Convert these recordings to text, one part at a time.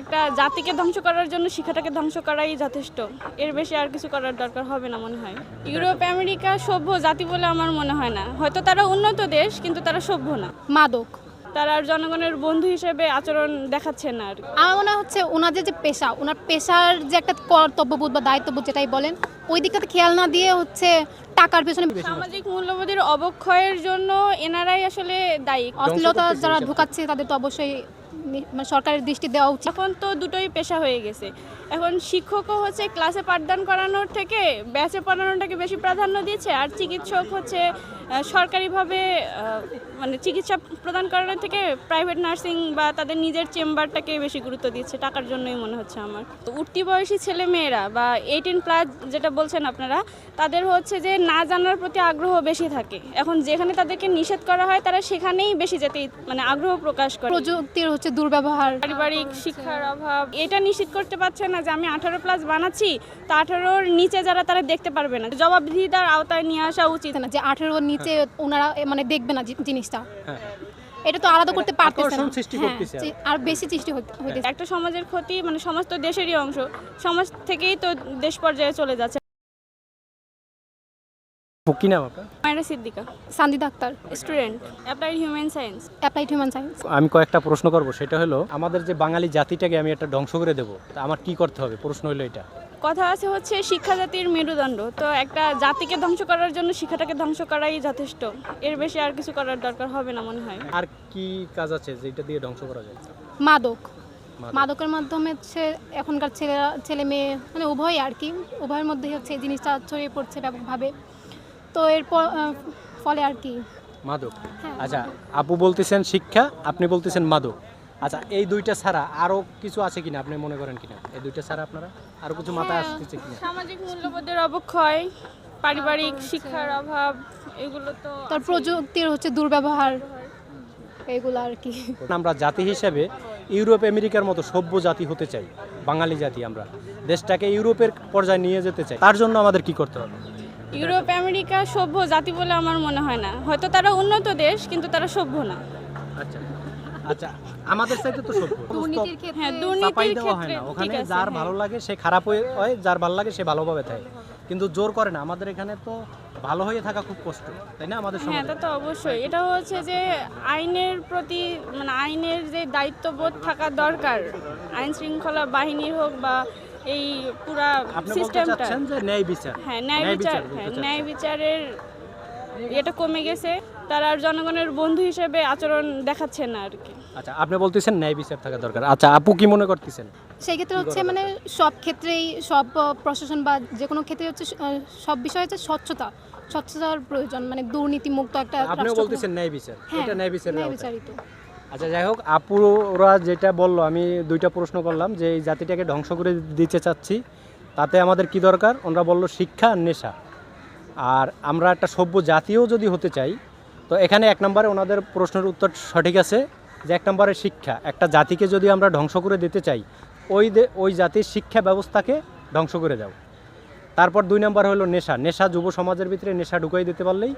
একটা জাতিকে ধ্বংস করার জন্য শিক্ষাটাকে ধ্বংস করাই যথেষ্ট। এর বেশি আর কিছু করার দরকার হবে না মনে হয়। ইউরোপ আমেরিকা সভ্য জাতি বলে আমার মনে হয় না। হয়তো তারা উন্নত দেশ কিন্তু তারা সভ্য না। মাদক। তারা আর জনগণের বন্ধু হিসেবে আচরণ দেখাচ্ছে না আর কি। আমার মনে হচ্ছে ওনাদের যে পেশা ওনার পেশার যে একটা কর্তব্যবোধ বা দায়িত্ববোধ যেটাই বলেন ওই দিকটাতে খেয়াল না দিয়ে হচ্ছে টাকার পেছনে সামাজিক মূল্যবোধের অবক্ষয়ের জন্য এনারাই আসলে দায়ী। অশ্লীলতা যারা ঢুকাচ্ছে তাদের তো অবশ্যই সরকারের দৃষ্টি দেওয়া উচিত। এখন তো দুটোই পেশা হয়ে গেছে। এখন শিক্ষকও হচ্ছে ক্লাসে পাঠদান করানোর থেকে ব্যাচে পড়ানোটাকে বেশি প্রাধান্য দিয়েছে আর চিকিৎসক হচ্ছে সরকারিভাবে মানে চিকিৎসা প্রদান করানোর থেকে প্রাইভেট নার্সিং বা তাদের নিজের চেম্বারটাকে বেশি গুরুত্ব দিচ্ছে টাকার জন্যই মনে হচ্ছে আমার। তো উঠতি বয়সী ছেলে মেয়েরা বা এইটিন প্লাস যেটা বলছেন আপনারা তাদের হচ্ছে যে না জানার প্রতি আগ্রহ বেশি থাকে। এখন যেখানে তাদেরকে নিষেধ করা হয় তারা সেখানেই বেশি যেতে মানে আগ্রহ প্রকাশ করে। প্রযুক্তির হচ্ছে দুর্ব্যবহার। পারিবারিক শিক্ষার অভাব এটা নিশ্চিত করতে পারছে না যে আমি আঠারো প্লাস বানাচ্ছি তা আঠারোর নিচে যারা তারা দেখতে পারবে না। জবাবদিহিতার আওতায় নিয়ে আসা উচিত। না যে আঠারোর নিচে ওনারা মানে দেখবে না জি- জিনিসটা। হ্যাঁ। এটা তো আলাদা করতে পারতেছে না। হ্যাঁ, আর। বেশি সৃষ্টি হইতে- হইতেছে। একটা সমাজের ক্ষতি মানে সমাজ তো দেশেরই অংশ। সমাজ থেকেই তো দেশ পর্যায়ে চলে যাচ্ছে। কি নাম আপনার? Mayera Siddika Sandida Akter student applied human science. Applied human science. আমি কয়েকটা প্রশ্ন করব সেটা হলো আমাদের যে বাঙালি জাতিটাকে আমি একটা ধ্বংস করে দেবো তা আমার কি করতে হবে? প্রশ্ন হলো এটা। কথা আছে হচ্ছে শিক্ষা জাতির মেরুদণ্ড। তো একটা জাতিকে ধ্বংস করার জন্য শিক্ষাটাকে ধ্বংস করাই যথেষ্ট। এর বেশি আর কিছু করার দরকার হবে না মনে হয়। আর কি কাজ আছে যেটা দিয়ে ধ্বংস করা যায়? মাদক। মাদক। মাদকের মাধ্যমে হচ্ছে এখনকার ছেলেরা ছেলে মেয়ে মানে উভয় আর কি উভয়ের মধ্যেই হচ্ছে এই জিনিসটা ছড়িয়ে পড়ছে ব্যাপকভাবে। তো এরপর আহ, ফলে আর কি। মাদক। হ্যাঁ। আচ্ছা আপু বলতেছেন শিক্ষা আপনি বলতেছেন মাদক। আচ্ছা এই দুইটা ছাড়া আরও কিছু আছে কিনা আপনি মনে করেন কিনা? এই দুইটা ছাড়া আপনারা আরও কিছু মাথায় হ্যাঁ। আসতেছে কিনা? সামাজিক মূল্যবোধের অবক্ষয় পারিবারিক শিক্ষার অভাব এগুলো তো তার প্রযুক্তির হচ্ছে দুর্ব্যবহার এগুলো আর কি। আমরা জাতি হিসেবে ইউরোপ আমেরিকার মতো সভ্য জাতি হতে চাই বাঙালি জাতি আমরা। দেশটাকে ইউরোপের পর্যায়ে নিয়ে যেতে চাই তার জন্য আমাদের কি করতে হবে? ইউরোপ আমেরিকা সভ্য জাতি বলে আমার মনে হয় না। হয়তো তারা উন্নত দেশ কিন্তু তারা সভ্য না। আচ্ছা আচ্ছা আমাদের সাইডে তো সভ্য। দুর্নীতির ক্ষেত্রে হ্যাঁ দুর্নীতির ক্ষেত্রে ওখানে যার হ্যাঁ। ভালো লাগে সে খারাপ হয় যার ভালো লাগে সে ভালোভাবে থাকে। কিন্তু জোর করে না আমাদের এখানে তো ভালো হয়ে থাকা খুব কষ্ট তাই না আমাদের হ্যাঁ সমাজে? তো অবশ্যই। এটা হচ্ছে যে আইনের প্রতি মানে আইনের যে দায়িত্ববোধ থাকা দরকার আইন শৃঙ্খলা বাহিনীর হোক বা এই পুরা আপনি বলতে সিস্টেমটা চাচ্ছেন যে ন্যায় বিচার? হ্যাঁ ন্যায় বিচার হ্যাঁ ন্যায় বিচারের এটা কমে গেছে। তারা আর জনগণের বন্ধু হিসেবে আচরণ দেখাচ্ছে না আর কি। আচ্ছা আপনি বলতেছেন ন্যায় বিচার থাকা দরকার। আচ্ছা আপু কি মনে করতেছেন? সেই ক্ষেত্রে হচ্ছে মানে সব ক্ষেত্রেই সব প্রশাসন বা যে কোনো ক্ষেত্রে হচ্ছে সব বিষয়ে হচ্ছে স্বচ্ছতা স্বচ্ছতার প্রয়োজন মানে দুর্নীতিমুক্ত একটা আপনিও রাষ্ট্র- বলতেছেন ন্যায় বিচার। হ্যাঁ, এটা ন্যায় বিচারের ন্যায় আওতায়। আচ্ছা যাই হোক, আপুরা যেটা বলল, আমি দুইটা প্রশ্ন করলাম যে এই জাতিটাকে ধ্বংস করে দিতে চাচ্ছি, তাতে আমাদের কি দরকার? ওনারা বলল শিক্ষা আর নেশা। আর আমরা একটা সভ্য জাতীয় যদি হতে চাই, তো এখানে এক নম্বরে ওনাদের প্রশ্নের উত্তর সঠিক আছে যে এক নম্বরে শিক্ষা। একটা জাতিকে যদি আমরা ধ্বংস করে দিতে চাই, ওই ওই জাতির শিক্ষা ব্যবস্থাকে ধ্বংস করে দাও। তারপর দুই নম্বর হলো নেশা। নেশা যুব সমাজের ভিতরে নেশা ঢুকাই দিতে পারলেই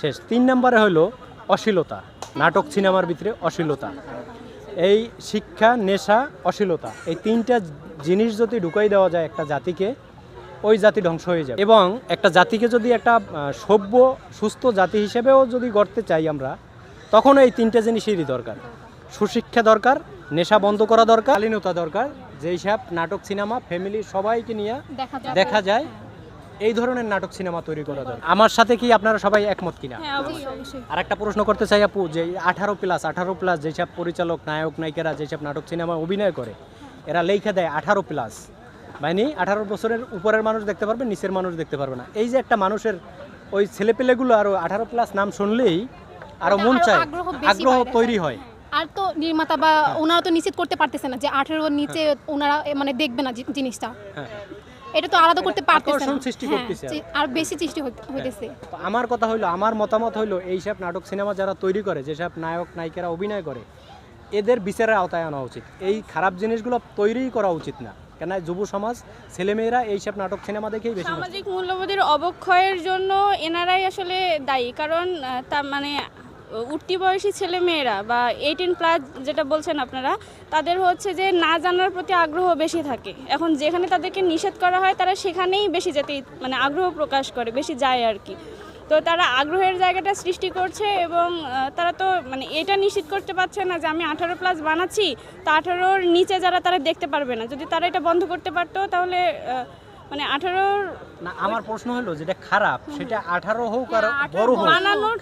শেষ। তিন নম্বরে হলো অশ্লীলতা। নাটক সিনেমার ভিতরে অশ্লীলতা। এই শিক্ষা নেশা অশ্লীলতা এই তিনটা জিনিস যদি ঢুকাই দেওয়া যায় একটা জাতিকে ওই জাতি ধ্বংস হয়ে যাবে। এবং একটা জাতিকে যদি একটা সভ্য সুস্থ জাতি হিসেবেও যদি গড়তে চাই আমরা তখন এই তিনটে জিনিসেরই দরকার। সুশিক্ষা দরকার নেশা বন্ধ করা দরকার শালীনতা দরকার যেই সব নাটক সিনেমা ফ্যামিলি সবাইকে নিয়ে দেখা যায়। এই ধরনের নাটক সিনেমা তৈরি করা দরকার। আমার সাথে কি আপনারা সবাই একমত কিনা? হ্যাঁ আর একটা প্রশ্ন করতে চাই আপু যে আঠারো প্লাস আঠারো প্লাস যেসব পরিচালক নায়ক নায়িকারা যেসব নাটক সিনেমা অভিনয় করে এরা লেখা দেয় আঠারো প্লাস মানে আঠারো বছরের উপরের মানুষ দেখতে পারবে নিচের মানুষ দেখতে পারবে না। এই যে একটা মানুষের ওই ছেলেপেলেগুলো আরও আঠারো প্লাস নাম শুনলেই আরও মন চায় আগ্রহ তৈরি হ্যাঁ। হয়। আর তো নির্মাতা বা ওনারা তো নিশ্চিত করতে পারতেছে না যে আঠেরোর নিচে ওনারা মানে দেখবে না জিনিসটা। হ্যাঁ। এটা তো আলাদা করতে পারতেছে আকর্ষণ না সৃষ্টি হ্যাঁ, করতেছে আর। বেশি সৃষ্টি হইতে- হইতেছে। আমার কথা হইল আমার মতামত হইল এইসব নাটক সিনেমা যারা তৈরি করে যেসব নায়ক নায়িকারা অভিনয় করে এদের বিচারের আওতায় আনা উচিত। এই খারাপ জিনিসগুলো তৈরিই করা উচিত না। কেন যুব সমাজ ছেলেমেয়েরা এইসব নাটক সিনেমা দেখেই বেশি সামাজিক মূল্যবোধের অবক্ষয়ের জন্য এনারাই আসলে দায়ী। কারণ তা মানে উঠতি বয়সী ছেলে মেয়েরা বা এইটিন প্লাস যেটা বলছেন আপনারা, তাদের হচ্ছে যে না জানার প্রতি আগ্রহ বেশি থাকে। এখন যেখানে তাদেরকে নিষেধ করা হয়, তারা সেখানেই বেশি যেতে মানে আগ্রহ প্রকাশ করে, বেশি যায় আর কি। তো তারা আগ্রহের জায়গাটা সৃষ্টি করছে এবং তারা তো মানে এটা নিশ্চিত করতে পারছে না যে আমি আঠারো প্লাস বানাচ্ছি, তা আঠারোর নিচে যারা, তারা দেখতে পারবে না। যদি তারা এটা বন্ধ করতে পারতো, তাহলে মানে আঠারোর না আমার প্রশ্ন হলো যেটা খারাপ সেটা আঠারো হোক আর বড় হোক।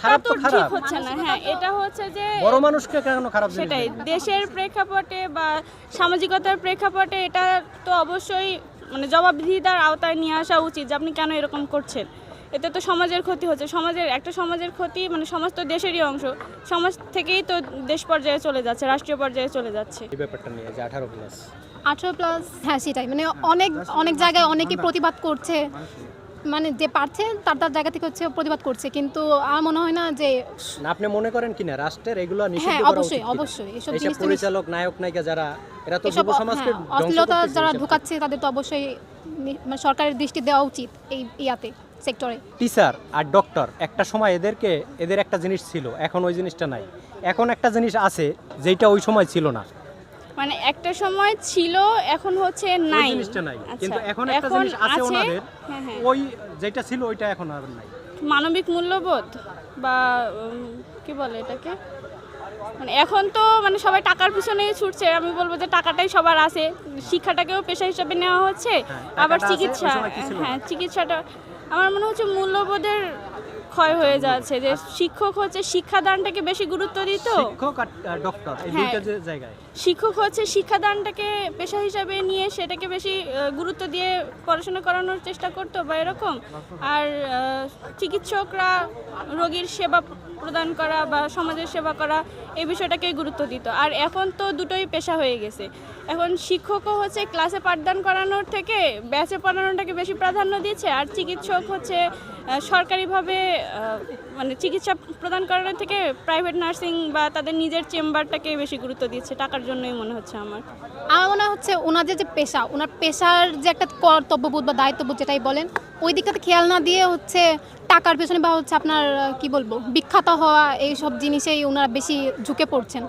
খারাপ তো খারাপ। হচ্ছে না। হ্যাঁ এটা হচ্ছে যে বড় মানুষকে কেন খারাপ সেটাই দেশের প্রেক্ষাপটে বা সামাজিকতার প্রেক্ষাপটে এটা তো অবশ্যই মানে জবাবদিহিতার আওতায় নিয়ে আসা উচিত যে আপনি কেন এরকম করছেন। এতে তো সমাজের ক্ষতি হচ্ছে। সমাজের একটা সমাজের ক্ষতি মানে সমাজ তো দেশেরই অংশ। সমাজ থেকেই তো দেশ পর্যায়ে চলে যাচ্ছে রাষ্ট্রীয় পর্যায়ে চলে যাচ্ছে। এই ব্যাপারটা নিয়ে যে আঠারো প্লাস আঠেরো প্লাস হ্যাঁ সেটাই। মানে অনেক অনেক জায়গায় অনেকেই প্রতিবাদ করছে। মানে যে পারছে তার তার জায়গা থেকে হচ্ছে প্রতিবাদ করছে। কিন্তু আমার মনে হয় না যে আপনি মনে করেন কিনা রাষ্ট্রের এগুলো হ্যাঁ অবশ্যই অবশ্যই। এসব জিনিস পরিচালক নায়ক নায়িকা যারা এরা তো যুব সমাজকে অশ্লীলতা যারা ঢুকাচ্ছে তাদের তো অবশ্যই মানে সরকারের দৃষ্টি দেওয়া উচিত এই ইয়াতে সেক্টরে। টিচার আর ডক্টর একটা সময় এদেরকে এদের একটা জিনিস ছিল এখন ওই জিনিসটা নাই। এখন একটা জিনিস আছে যেটা ওই সময় ছিল না। মানে একটা সময় ছিল এখন হচ্ছে নাই। জিনিসটা নাই। আচ্ছা, কিন্তু এখন একটা জিনিস আছে ওনাদের হ্যাঁ হ্যাঁ। ওই যেটা ছিল ওইটা এখন আর নাই। মানবিক মূল্যবোধ বা কি বলে এটাকে? মানে এখন তো মানে সবাই টাকার পিছনেই ছুটছে। আমি বলব যে টাকাটাই সবার আছে। শিক্ষাটাকেও পেশা হিসাবে নেওয়া হচ্ছে। হ্যাঁ, আবার চিকিৎসা? হ্যাঁ চিকিৎসাটা। আমার মনে হচ্ছে মূল্যবোধের ক্ষয় হয়ে যাচ্ছে যে শিক্ষক হচ্ছে শিক্ষাদানটাকে বেশি গুরুত্ব দিত? শিক্ষক আর ডক্টর এই হ্যাঁ। জায়গায়। শিক্ষক হচ্ছে শিক্ষাদানটাকে পেশা হিসাবে নিয়ে সেটাকে বেশি গুরুত্ব দিয়ে পড়াশোনা করানোর চেষ্টা করতো বা এরকম। আর চিকিৎসকরা রোগীর সেবা প্রদান করা বা সমাজের সেবা করা এই বিষয়টাকে গুরুত্ব দিত। আর এখন তো দুটোই পেশা হয়ে গেছে। এখন শিক্ষকও হচ্ছে ক্লাসে পাঠদান করানোর থেকে ব্যাচে পড়ানোটাকে বেশি প্রাধান্য দিচ্ছে আর চিকিৎসক হচ্ছে সরকারিভাবে মানে চিকিৎসা প্রদান করানোর থেকে প্রাইভেট নার্সিং বা তাদের নিজের চেম্বারটাকে বেশি গুরুত্ব দিচ্ছে। টাকার জন্যই মনে হচ্ছে আমার। আমার মনে হচ্ছে ওনাদের যে পেশা, ওনার পেশার যে একটা কর্তব্যবোধ বা দায়িত্ববোধ যেটাই বলেন, ওই দিকটাতে খেয়াল না দিয়ে হচ্ছে টাকার পেছনে বা হচ্ছে আপনার কি বলব বিখ্যাত হওয়া এই সব জিনিসেই ওনারা বেশি ঝুঁকে পড়ছেন।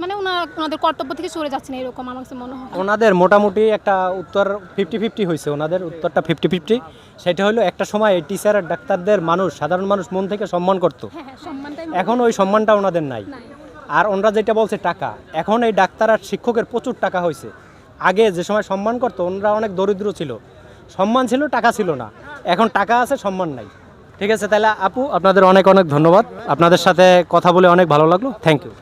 মানে ওনারা ওনাদের কর্তব্য থেকে সরে যাচ্ছেন এরকম আমার কাছে মনে হয়। ওনাদের মোটামুটি একটা উত্তর ফিফটি ফিফটি হয়েছে ওনাদের উত্তরটা ফিফটি ফিফটি সেটা হলো একটা সময় এই টিচার আর ডাক্তারদের মানুষ সাধারণ মানুষ মন থেকে সম্মান করত। হ্যাঁ হ্যাঁ এখন ওই সম্মানটা ওনাদের নাই। আর ওনারা যেটা বলছে টাকা এখন এই ডাক্তার আর শিক্ষকের প্রচুর টাকা হয়েছে আগে যে সময় সম্মান করতো ওনারা অনেক দরিদ্র ছিল। সম্মান ছিল টাকা ছিল না। এখন টাকা আছে সম্মান নাই। ঠিক আছে, তাহলে আপু, আপনাদের অনেক অনেক ধন্যবাদ। আপনাদের সাথে কথা বলে অনেক ভালো লাগল। Thank you